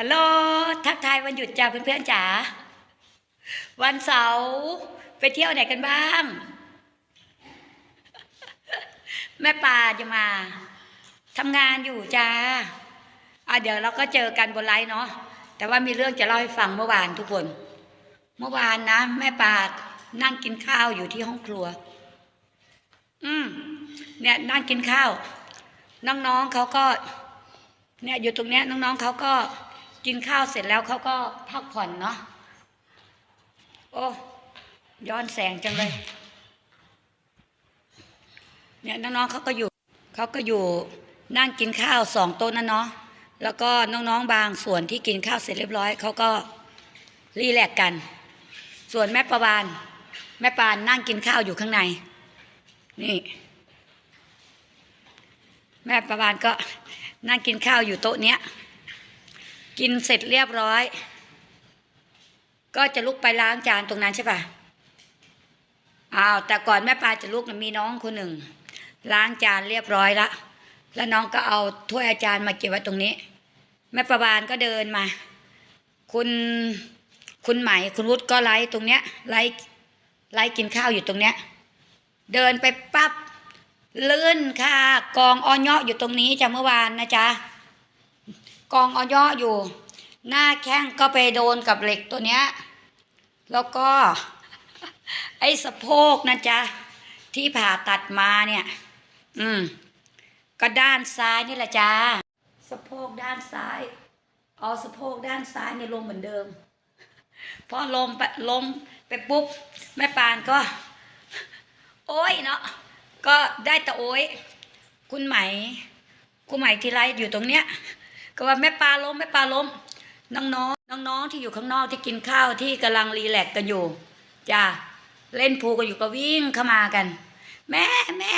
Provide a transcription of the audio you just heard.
ฮัลโหลทักทายวันหยุดจ้าเพื่อนๆจ๋าวันเสาร์ไปเที่ยวไหนกันบ้าง แม่ปลาจะมาทำงานอยู่จ้าอะเดี๋ยวเราก็เจอกันบนไลน์เนาะแต่ว่ามีเรื่องจะเล่าให้ฟังเมื่อวานทุกคน เมื่อวานนะแม่ปลานั่งกินข้าวอยู่ที่ห้องครัว อืมเนี่ยนั่งกินข้าว น้องๆเขาก็ เนี่ยอยู่ตรงเนี้ยน้องๆเขาก็ กินข้าวเสร็จแล้วเขาก็พักผ่อนเนาะโอ้ย้อนแสงจังเลย เนี่ยน้องๆเขาก็อยู่เขาก็อยู่นั่งกินข้าวสองโต๊ะนั่นเนาะแล้วก็น้องๆบางส่วนที่กินข้าวเสร็จเรียบร้อยเขาก็รีแลกซ์กัน ส่วนแม่ประวานแม่ปานนั่งกินข้าวอยู่ข้างใน นี่ แม่ประวานก็นั่งกินข้าวอยู่โต๊ะเนี้ย กินเสร็จเรียบร้อย ก็จะลุกไปล้างจานตรงนั้นใช่ปะอ้าวแต่ก่อนแม่ปลาจะลุกมีน้องคนหนึ่ง ล้างจานเรียบร้อยละแล้วน้องก็เอาถ้วยอาจารย์มาเก็บไว้ตรงนี้ แม่ประวานก็เดินมา คุณคุณไหมคุณวุฒิก็ไล่ตรงเนี้ยไล่ไล่กินข้าวอยู่ตรงเนี้ย เดินไปปั๊บลื่นค่ะ กองออยอยู่ตรงนี้จ้ะเมื่อวานนะจ๊ะ กองออยอยู่ หน้าแข้งก็ไปโดนกับเหล็กตัวเนี้ย แล้วก็ ไอ้สะโพกนะจ๊ะ ที่ผ่าตัดมาเนี่ย อืม ก็ด้านซ้ายนี่แหละจ้าสะโพกด้านซ้าย เอาสะโพกด้านซ้ายเนี่ยลงเหมือนเดิมพอลงไปลงไปปุ๊บแม่ปานก็ โอ้ยเนาะก็ได้แต่โอ้ย คุณไหม คุณไหมทีไรอยู่ตรงเนี้ย ก็ว่าแม่ปลาล้มแม่ปลาล้ม น้องๆน้องๆที่อยู่ข้างนอกที่กินข้าวที่กำลังรีแลกซ์กันอยู่จ้าเล่นพูกันอยู่ก็วิ่งเข้ามากัน แม่แม่